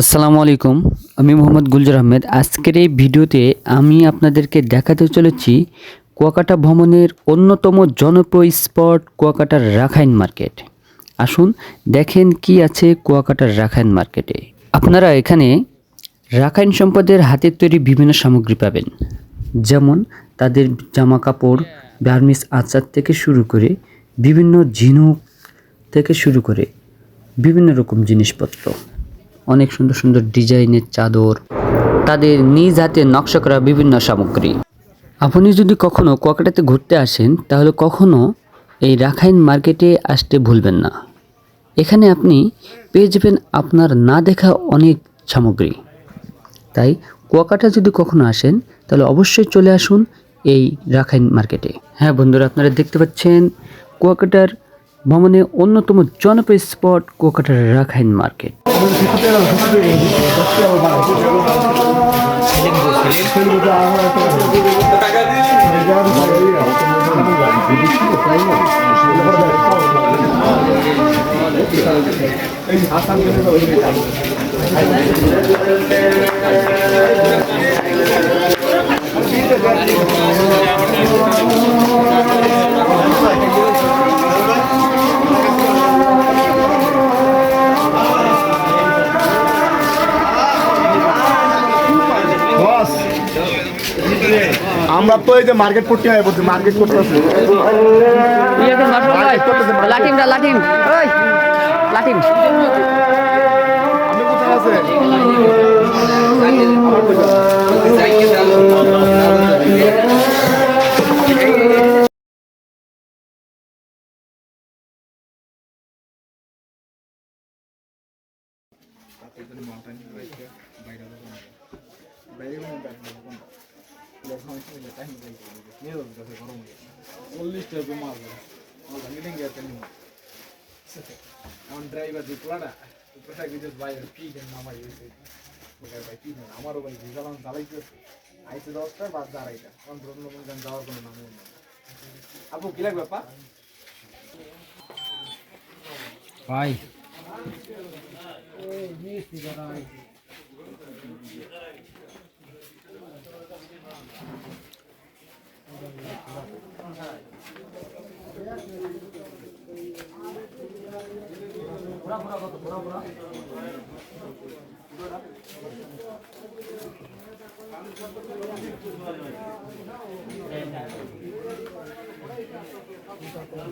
আসসালামু আলাইকুম, আমি মোহাম্মদ গুলজার আহমেদ। আজকের এই ভিডিওতে আমি আপনাদেরকে দেখাতে চলেছি কুয়াকাটা ভ্রমণের অন্যতম জনপ্রিয় স্পট কুয়াকাটার রাখাইন মার্কেট। আসুন, দেখেন কি আছে কুয়াকাটার রাখাইন মার্কেটে। আপনারা এখানে রাখাইন সম্পদের হাতের তৈরি বিভিন্ন সামগ্রী পাবেন। যেমন, তাদের জামা কাপড় বার্মিস আচার থেকে শুরু করে বিভিন্ন ঝিনুক থেকে শুরু করে বিভিন্ন রকম জিনিসপত্র। অনেক সুন্দর সুন্দর ডিজাইনের চাদর, তাদের নিজ হাতে নকশা করা বিভিন্ন সামগ্রী। আপনি যদি কখনো কুয়াকাটাতে ঘুরতে আসেন, তাহলে কখনো এই রাখাইন মার্কেটে আসতে ভুলবেন না। এখানে আপনি পেয়ে যাবেন আপনার না দেখা অনেক সামগ্রী। তাই কুয়াকাটা যদি কখনো আসেন, তাহলে অবশ্যই চলে আসুন এই রাখাইন মার্কেটে। হ্যাঁ বন্ধুরা, আপনারা দেখতে পাচ্ছেন কুয়াকাটার ভ্রমণে অন্যতম জনপ্রিয় স্পট কুয়াকাটার রাখাইন মার্কেট। বস আমরা তো এই যে মার্কেট করতে হয় বলছি মার্কেট করতে আছে লাঠিম লাঠিম ওই লাঠিম আপনি কোথায় আছে আমার ড্রাইভার যে পোলাটা পোলাটা বিদেশ বাইরে কি দেন নামাই হয়েছে ভাই কি দেন আমারও ভাই ভিজালাম চালাইতেছে আইসে দশটা বাদ আড়াইটা কারণ ধরুন মনে করেন যাওয়ার কোনো নামও নেই আপু কি লাগবে পা ভাই 보라 보라 봐도 보라 보라 보라